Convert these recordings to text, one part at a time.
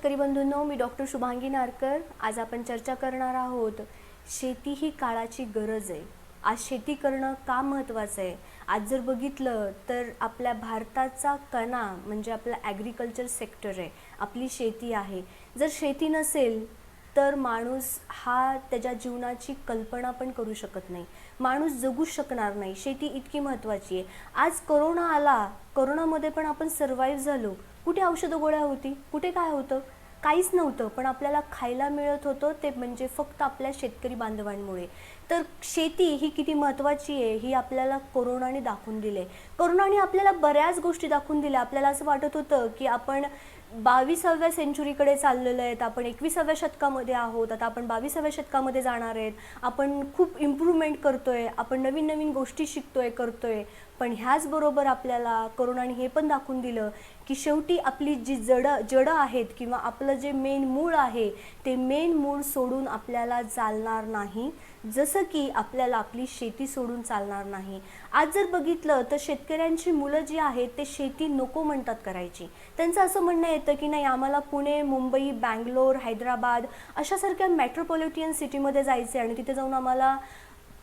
शेतकरी बंधूंनो मी डॉक्टर शुभांगी नारकर. आज आपण चर्चा करणार आहोत शेती ही काळाची गरज आहे. आज शेती करणं का महत्त्वाचं आहे? आज जर बघितलं तर आपल्या भारताचा कणा म्हणजे आपला ॲग्रिकल्चर सेक्टर आहे. आपली शेती आहे. जर शेती नसेल तर माणूस हा त्याच्या जीवनाची कल्पना पण करू शकत नाही. माणूस जगू शकणार नाही. शेती इतकी महत्त्वाची आहे. आज करोना आला करोनामध्ये पण आपण सर्वाईव्ह झालो. कुठे औषधं गोळ्या होती? कुठे काय होतं? काहीच नव्हतं पण आपल्याला खायला मिळत होतं ते म्हणजे फक्त आपल्या शेतकरी बांधवांमुळे. तर शेती ही किती महत्त्वाची आहे ही आपल्याला कोरोनाने दाखवून दिले आहे कोरोनाने आपल्याला बऱ्याच गोष्टी दाखवून दिल्या. आपल्याला असं वाटत होतं की आपण बावीसाव्या सेंचुरीकडे चाललेलो आहेत आपण एकविसाव्या शतकामध्ये आहोत आता आपण बावीसाव्या शतकामध्ये जाणार आहेत आपण खूप इम्प्रूव्हमेंट करतोय आपण नवीन नवीन गोष्टी शिकतोय करतोय. पण ह्याचबरोबर आपल्याला करोनाने हे पण दाखवून दिलं की शेवटी आपली जी जडं जडं आहेत किंवा आपलं जे मेन मूळ आहे ते मेन मूळ सोडून आपल्याला चालणार नाही. जसं की आपल्याला आपली शेती सोडून चालणार नाही. आज जर बघितलं तर शेतकऱ्यांची मुलं जी आहेत ते शेती नको म्हणतात करायची. त्यांचं असं म्हणणं येतं की नाही आम्हाला पुणे मुंबई बँगलोर हैदराबाद अशासारख्या मेट्रोपॉलिटियन सिटीमध्ये जायचं आहे आणि तिथे जाऊन आम्हाला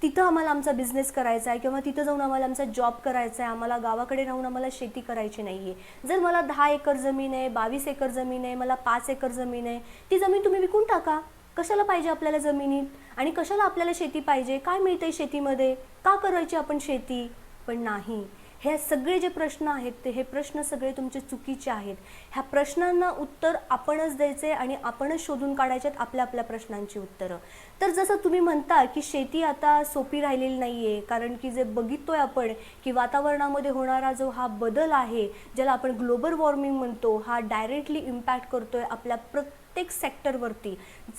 तिथं आम्हाला आमचा बिझनेस करायचा आहे किंवा तिथं जाऊन आम्हाला आमचा जॉब करायचा आहे आम्हाला गावाकडे राहून आम्हाला शेती करायची नाही आहे जर मला दहा एकर जमीन आहे बावीस एकर जमीन आहे मला पाच एकर जमीन आहे ती जमीन तुम्ही विकून टाका. कशाला पाहिजे आपल्याला जमिनीत? आणि कशाला आपल्याला शेती पाहिजे? काय मिळतंय शेतीमध्ये? का करायची आपण शेती? पण नाही. हे सगळे जे प्रश्न आहेत ते हे प्रश्न सगळे तुमचे चुकीचे आहेत. ह्या प्रश्नांना उत्तर आपणच द्यायचे आणि आपणच शोधून काढायचे आपल्या आपल्या प्रश्नांची उत्तरं. तर जसं तुम्ही म्हणता की शेती आता सोपी राहिलेली नाही आहे कारण की जे बघितोय आपण की वातावरणामध्ये होणारा जो हा बदल आहे ज्याला आपण ग्लोबल वॉर्मिंग म्हणतो हा डायरेक्टली इम्पॅक्ट करतोय आपल्या प्रत्येक प्रत्येक सेक्टरवरती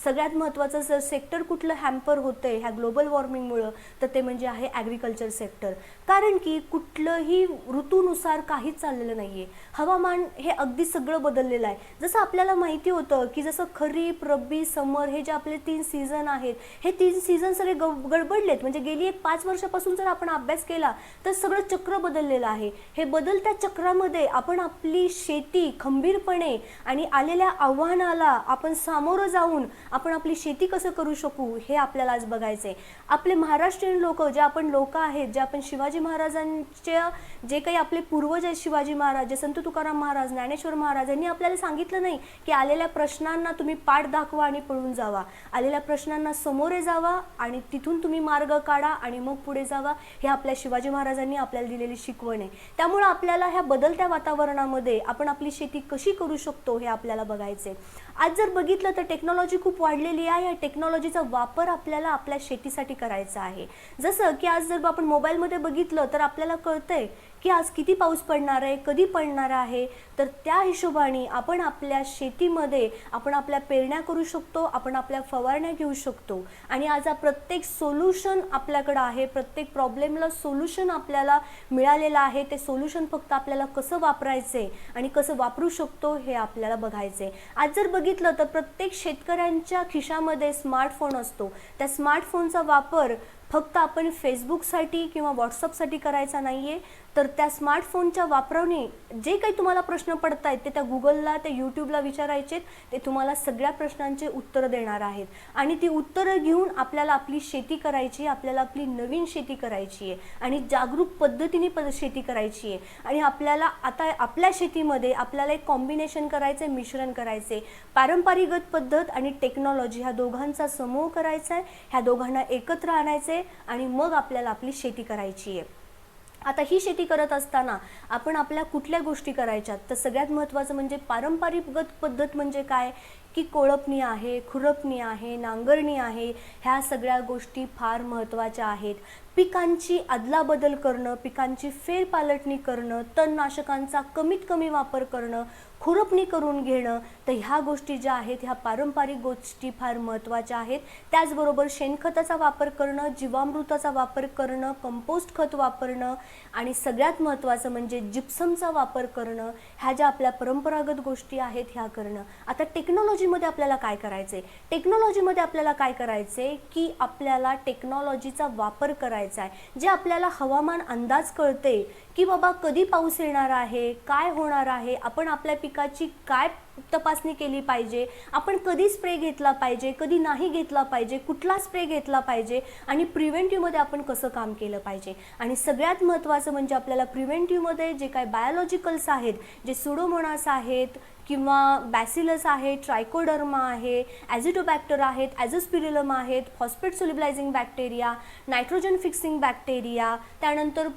सगळ्यात महत्त्वाचं जर सेक्टर कुठलं हॅम्पर होतंय ह्या ग्लोबल वॉर्मिंगमुळं तर ते म्हणजे आहे ॲग्रिकल्चर सेक्टर कारण की कुठलंही ऋतूनुसार काहीच चाललेलं नाही आहे हवामान हे अगदी सगळं बदललेलं आहे. जसं आपल्याला माहिती होतं की जसं खरीप रब्बी समर हे जे आपले तीन सीझन आहेत हे तीन सीझन सगळे ग गडबडलेत. म्हणजे गेली एक पाच वर्षापासून जर आपण अभ्यास केला तर सगळं चक्र बदललेलं आहे. हे बदलत्या चक्रामध्ये आपण आपली शेती खंबीरपणे आणि आलेल्या आव्हानाला आपण सामोरं जाऊन आपण आपली शेती कसं करू शकू हे आपल्याला आज बघायचं आहे आपले महाराष्ट्रीयन लोक जे आपण लोक आहेत जे आपण शिवाजी महाराजांच्या जे काही आपले पूर्वज आहेत शिवाजी महाराज जे संत तुकाराम महाराज ज्ञानेश्वर महाराज यांनी आपल्याला सांगितलं नाही की आलेल्या प्रश्नांना तुम्ही पाठ दाखवा आणि पळून जावा. आलेल्या प्रश्नांना समोरे जावा आणि तिथून तुम्ही मार्ग काढा आणि मग पुढे जावा हे आपल्या शिवाजी महाराजांनी आपल्याला दिलेली शिकवण आहे. त्यामुळं आपल्याला ह्या बदलत्या वातावरणामध्ये आपण आपली शेती कशी करू शकतो हे आपल्याला बघायचे आज जर बघितलं तर टेक्नॉलॉजी खूप वाढलेली आहे. या टेक्नॉलॉजीचा वापर आपल्याला आपल्या शेतीसाठी करायचा आहे. जसं की आज जर आपण मोबाईलमध्ये बघितलं तर आपल्याला कळतंय की आज किती पाऊस पडणार आहे कधी पडणार आहे तर त्या हिशोबाने आपण आपल्या शेतीमध्ये आपण आपल्या पेरण्या करू शकतो आपण आपल्या फवारण्या घेऊ शकतो. आणि आज हा प्रत्येक सोल्युशन आपल्याकडं आहे प्रत्येक प्रॉब्लेमला सोल्युशन आपल्याला मिळालेलं आहे ते सोल्युशन फक्त आपल्याला कसं वापरायचे आणि कसं वापरू शकतो हे आपल्याला बघायचे आज जर बघितलं तर प्रत्येक शेतकऱ्यांच्या खिशामध्ये स्मार्टफोन असतो. त्या स्मार्टफोनचा वापर फक्त आपण फेसबुकसाठी किंवा व्हॉट्सअपसाठी करायचा नाही आहे तर त्या स्मार्टफोनच्या वापराने जे काही तुम्हाला प्रश्न पडत आहेत ते त्या गुगलला त्या यूट्यूबला विचारायचे ते तुम्हाला सगळ्या प्रश्नांचे उत्तरं देणार आहेत. आणि ती उत्तरं घेऊन आपल्याला आपली शेती करायची आहे आपल्याला आपली नवीन शेती करायची आहे आणि जागरूक पद्धतीने पद शेती करायची आहे. आणि आपल्याला आता आपल्या शेतीमध्ये आपल्याला एक कॉम्बिनेशन करायचं आहे मिश्रण करायचं आहे पारंपरिकगत पद्धत आणि टेक्नॉलॉजी ह्या दोघांचा समूह करायचा आहे ह्या दोघांना एकत्र आणायचं आहे आणि मग आपल्याला आपली शेती करायची आहे. आता ही शेती करत असताना आपण आपल्या कुठल्या गोष्टी करायच्या तर सगळ्यात महत्त्वाचं म्हणजे पारंपरिकगत पद्धत म्हणजे काय? की कोळपणी आहे खुरपणी आहे नांगरणी आहे ह्या सगळ्या गोष्टी फार महत्त्वाच्या आहेत. पिकांची अदलाबदल करणं पिकांची फेरपालटणी करणं तणनाशकांचा कमीत कमी वापर करणं खुरपणी करून घेणं तर ह्या गोष्टी ज्या आहेत ह्या पारंपरिक गोष्टी फार महत्त्वाच्या आहेत. त्याचबरोबर शेणखताचा वापर करणं जीवामृताचा वापर करणं कंपोस्ट खत वापरणं आणि सगळ्यात महत्त्वाचं म्हणजे जिप्समचा वापर करणं ह्या ज्या आपल्या परंपरागत गोष्टी आहेत ह्या करणं. आता टेक्नॉलॉजीमध्ये आपल्याला काय करायचं आहे टेक्नॉलॉजीमध्ये आपल्याला काय करायचं आहे की आपल्याला टेक्नॉलॉजीचा वापर करायचा आहे. जे आपल्याला हवामान अंदाज कळते की बाबा कधी पाऊस येणार आहे काय होणार आहे आपण आपल्या पिकाची काय तपासणी केली पाहिजे आपण कधी स्प्रे घेतला पाहिजे कधी नाही घेतला पाहिजे कुठला स्प्रे घेतला पाहिजे आणि प्रिव्हेंटिव्हमध्ये आपण कसं काम केलं पाहिजे. आणि सगळ्यात महत्त्वाचं म्हणजे आपल्याला प्रिव्हेंटिव्हमध्ये जे काय बायोलॉजिकल्स आहेत जे सुडोमोनास आहेत किंवा बॅसिलस आहे ट्रायकोडर्मा आहे ॲझिटोबॅक्टर आहेत ॲझोस्पिरिलम आहेत phosphate solubilizing bacteria nitrogen fixing bacteria त्यानंतर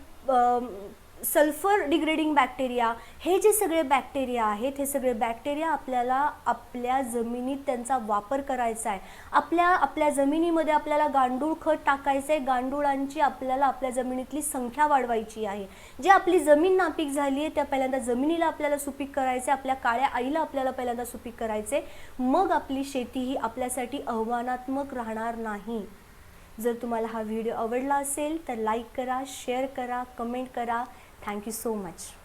सल्फर डिग्रेडिंग बॅक्टेरिया हे जे सगळे बॅक्टेरिया आहेत हे सगळे बॅक्टेरिया आपल्याला आपल्या जमिनीत त्यांचा वापर करायचा आहे. आपल्या आपल्या जमिनीमध्ये आपल्याला गांडूळ खत टाकायचं आहे गांडुळांची आपल्याला आपल्या जमिनीतली संख्या वाढवायची आहे. जे आपली जमीन नापीक झाली आहे त्या पहिल्यांदा जमिनीला आपल्याला सुपीक करायचं आहे आपल्या काळ्या आईला आपल्याला पहिल्यांदा सुपीक करायचे मग आपली शेती ही आपल्यासाठी आव्हानात्मक राहणार नाही. जर तुम्हाला हा व्हिडिओ आवडला असेल तर लाईक करा शेअर करा कमेंट करा. Thank you so much.